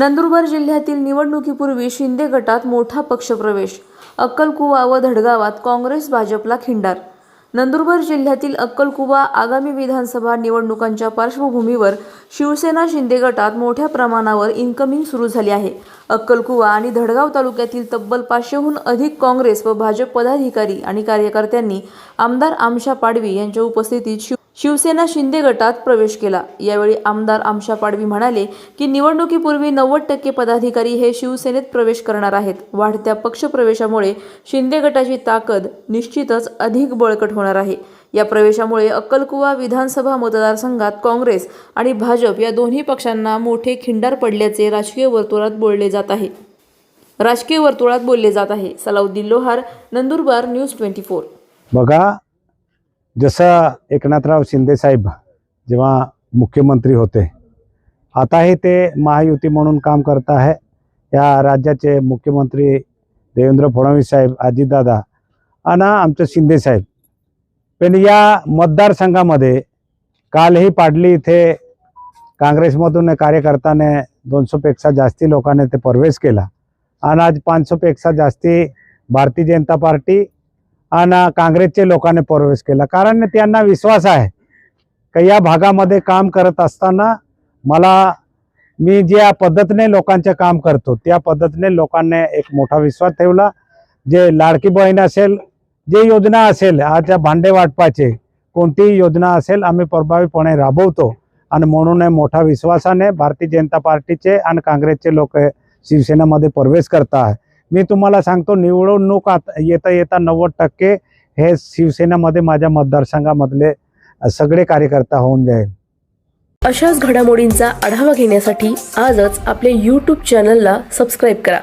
नंदुरबार जिल्ह्यातील निवडणुकीपूर्वी शिंदे गटात मोठा पक्षप्रवेश. अक्कलकुवा व धडगावात काँग्रेस भाजपला खिंडार. नंदुरबार जिल्ह्यातील अक्कलकुवा आगामी विधानसभा निवडणुकांच्या पार्श्वभूमीवर शिवसेना शिंदे गटात मोठ्या प्रमाणावर इन्कमिंग सुरू झाली आहे. अक्कलकुवा आणि धडगाव तालुक्यातील तब्बल पाचशेहून अधिक काँग्रेस व भाजप पदाधिकारी आणि कार्यकर्त्यांनी आमदार आमशा पाडवी यांच्या उपस्थितीत शिव शिवसेना शिंदे गटात प्रवेश केला. यावेळी आमदार आमशा पाडवी म्हणाले की निवडणुकीपूर्वी नव्वद टक्के पदाधिकारी हे शिवसेनेत प्रवेश करणार आहेत. वाढत्या पक्षप्रवेशामुळे शिंदे गटाची ताकद निश्चितच अधिक बळकट होणार आहे. या प्रवेशामुळे अक्कलकुवा विधानसभा मतदारसंघात काँग्रेस आणि भाजप या दोन्ही पक्षांना मोठे खिंडार पडल्याचे राजकीय वर्तुळात बोलले जात आहे. राजकीय वर्तुळात बोलले जात आहे. Salauddin Lohar Nandurbar news twenty four. बघा जसं एकनाथराव शिंदेसाहेब जेव्हा मुख्यमंत्री होते आताही ते महायुती म्हणून काम करत आहे. या राज्याचे मुख्यमंत्री देवेंद्र फडणवीस साहेब अजितदादा आणि आमचं शिंदेसाहेब पण या मतदारसंघामध्ये कालही पाडली इथे काँग्रेसमधून कार्यकर्त्याने दोनशेपेक्षा जास्ती लोकांनी ते प्रवेश केला. आणि आज पाचशेपेक्षा जास्ती भारतीय जनता पार्टी आणि काँग्रेसचे लोकांनी प्रवेश केला. कारण त्यांना विश्वास आहे का या भागामध्ये काम करत असताना मला मी ज्या पद्धतीने लोकांचे काम करतो त्या पद्धतीने लोकांनी एक मोठा विश्वास ठेवला. जे लाडकी बहीण असेल जे योजना असेल आज भांडे वाटपाचे कोणतीही योजना असेल आम्ही प्रभावीपणे राबवतो. आणि म्हणून मोठा विश्वासाने भारतीय जनता पार्टीचे आणि काँग्रेसचे लोक शिवसेनेमध्ये प्रवेश करत आहे मी तुम्हाला सांगतो निवडणूक आता येता येता नव्वद टक्के हे शिवसेनेमध्ये माझ्या मतदारसंघामधले सगळे कार्यकर्ता होऊन जाईल. अशाच घडामोडींचा आढावा घेण्यासाठी आजच आपल्या यूट्यूब चॅनलला सबस्क्राईब करा.